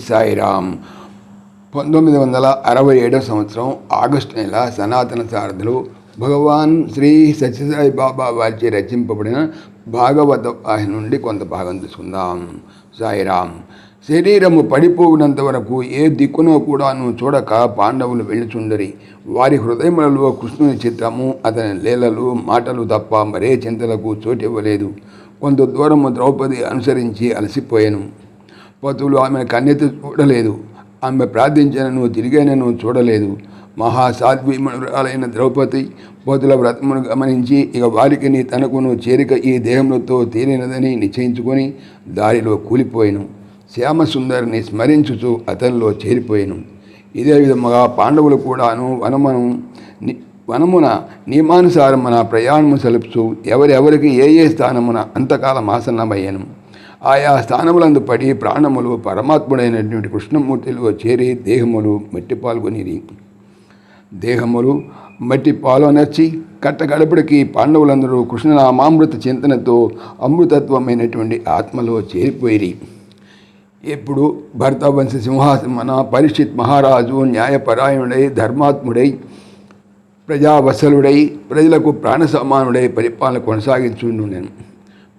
సాయిరామ్. పంతొమ్మిది వందల అరవై ఏడవ సంవత్సరం ఆగస్టు నెల సనాతన సారథులు భగవాన్ శ్రీ సత్యసాయి బాబా వారిచే రచింపబడిన భాగవత వాహి నుండి కొంత భాగం తీసుకుందాం. సాయిరామ్ శరీరము పడిపోయినంత వరకు ఏ దిక్కునో కూడాను చూడక పాండవులు వెళ్ళుచుండరి. వారి హృదయములలో కృష్ణుని చిత్రము అతని లీలలు మాటలు తప్ప మరే చింతలకు చోటివ్వలేదు. కొంత దూరము ద్రౌపది అనుసరించి అలసిపోయాను. పతులు ఆమెను కన్నెత్తి చూడలేదు. ఆమె ప్రార్థించినను తిరిగైనను చూడలేదు. మహాసాధ్వీమణురాలైన ద్రౌపది పోతుల వ్రతమును గమనించి ఇక వారికి నీ తనకును చేరిక ఈ దేహములతో తీరినదని నిశ్చయించుకొని దారిలో కూలిపోయాను. శ్యామసుందరిని స్మరించుచు అతనిలో చేరిపోయాను. ఇదే విధముగా పాండవులు కూడాను వనమను ని- వనమున నియమానుసారమున ప్రయాణము సెలుపుచు ఎవరెవరికి ఏ ఏ స్థానమున అంతకాలం ఆసన్నమయ్యాను ఆయా స్థానములందు పడి ప్రాణములు పరమాత్ముడైనటువంటి కృష్ణమూర్తిలో చేరి దేహములు మట్టి పాల్గొనిరి. దేహములు మట్టి పాలనర్చి కట్టగడపడికి పాండవులందరూ కృష్ణనామామృత చింతనతో అమృతత్వమైనటువంటి ఆత్మలో చేరిపోయిరి. ఇప్పుడు భర్తవంశ సింహాసన పరిషిత్ మహారాజు న్యాయపరాయణుడై ధర్మాత్ముడై ప్రజావసలుడై ప్రజలకు ప్రాణ సమానుడై పరిపాలన కొనసాగించుండు నేను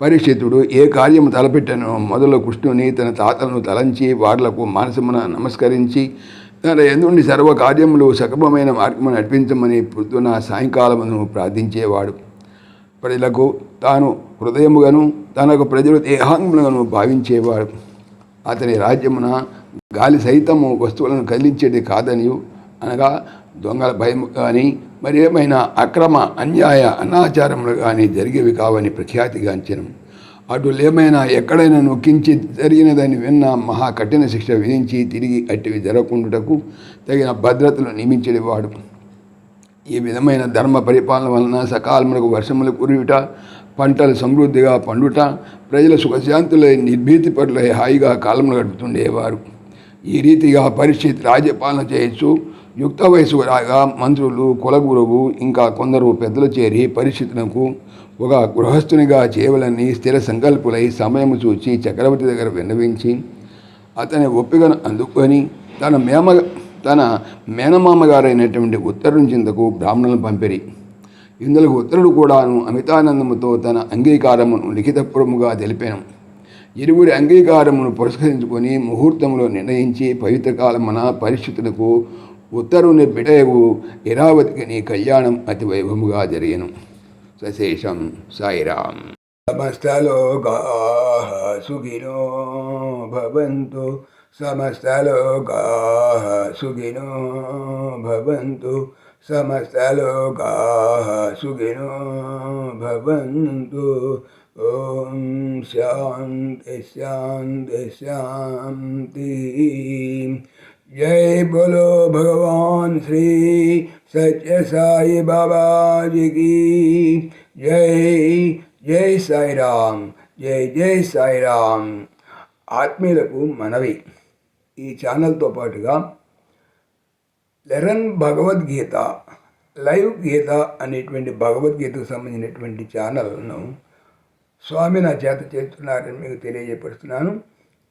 పరీక్షితుడు ఏ కార్యము తలపెట్టను మొదలు కృష్ణుని తన తాతలను తలంచి వాళ్ళకు మానసమున నమస్కరించి తన ఎందుండి సర్వ కార్యములు సక్రమమైన మార్గము నడిపించమని పొద్దున సాయంకాలమును ప్రార్థించేవాడు. ప్రజలకు తాను హృదయముగాను తనకు ప్రజలు దేహాంగములను భావించేవాడు. అతని రాజ్యమున గాలి సైతము వస్తువులను కదిలించేది కాదనియు అనగా దొంగల భయము కానీ మరి ఏమైనా అక్రమ అన్యాయ అనాచారములు కానీ జరిగేవి కావని ప్రఖ్యాతిగాంచను అటులేమైనా ఎక్కడైనా నొక్కించి జరిగినదని విన్న మహా కఠిన శిక్ష విధించి తిరిగి అట్టివి జరగకుండుటకు తగిన భద్రతలు నియమించేవాడు ఈ విధమైన ధర్మ పరిపాలన వలన సకాలములకు వర్షములు కురియుట పంటలు సమృద్ధిగా పండుట ప్రజల సుఖశాంతులై నిర్భీతి పరులై హాయిగా కాలములు గడుపుతుండేవారు. ఈ రీతిగా పరిస్థితి రాజ్యపాలన చేయొచ్చు యుక్త వయసు రాగా మంత్రులు కులగురువు ఇంకా కొందరు పెద్దలు చేరి పరిస్థితులకు ఒక గృహస్థునిగా చేయవలని స్థిర సంకల్పులై సమయము చూచి చక్రవర్తి దగ్గర విన్నవించి అతని ఒప్పికను అందుకొని తన మేమ తన మేనమామగారైనటువంటి ఉత్తరం చింతకు బ్రాహ్మణులను పంపిరి. ఇందులో ఉత్తరుడు కూడాను అమితానందముతో తన అంగీకారమును లిఖితపూర్వముగా తెలిపాను. ఇరువురి అంగీకారమును పురస్కరించుకొని ముహూర్తంలో నిర్ణయించి పవిత్రకాలమున పరిస్థితులకు ఉత్తరుని బిడయగు ఇరావతికి నీ కళ్యాణం అతి వైభవముగా జరిగను. సశేషం సాయిరాం. సమస్తలోకా సుఖినో భవంతు. సమస్తలోకా సుఖినో భవంతు. సమస్తలోకా సుఖినో భవంతు. ఓం శాంతి శాంతి శాంతి. जय बोलो भगवान श्री सत्य साई बाबा जी की जय జై సాయిరామ్ జై జై సాయిరామ్ ఆత్మీయులకు మనవి ఈ ఛానల్తో పాటుగా లెరన్ భగవద్గీత లైవ్ గీత అనేటువంటి భగవద్గీతకు సంబంధించినటువంటి ఛానల్ను స్వామి నా చేత చేస్తున్నారని మీకు తెలియజేపరుస్తున్నాను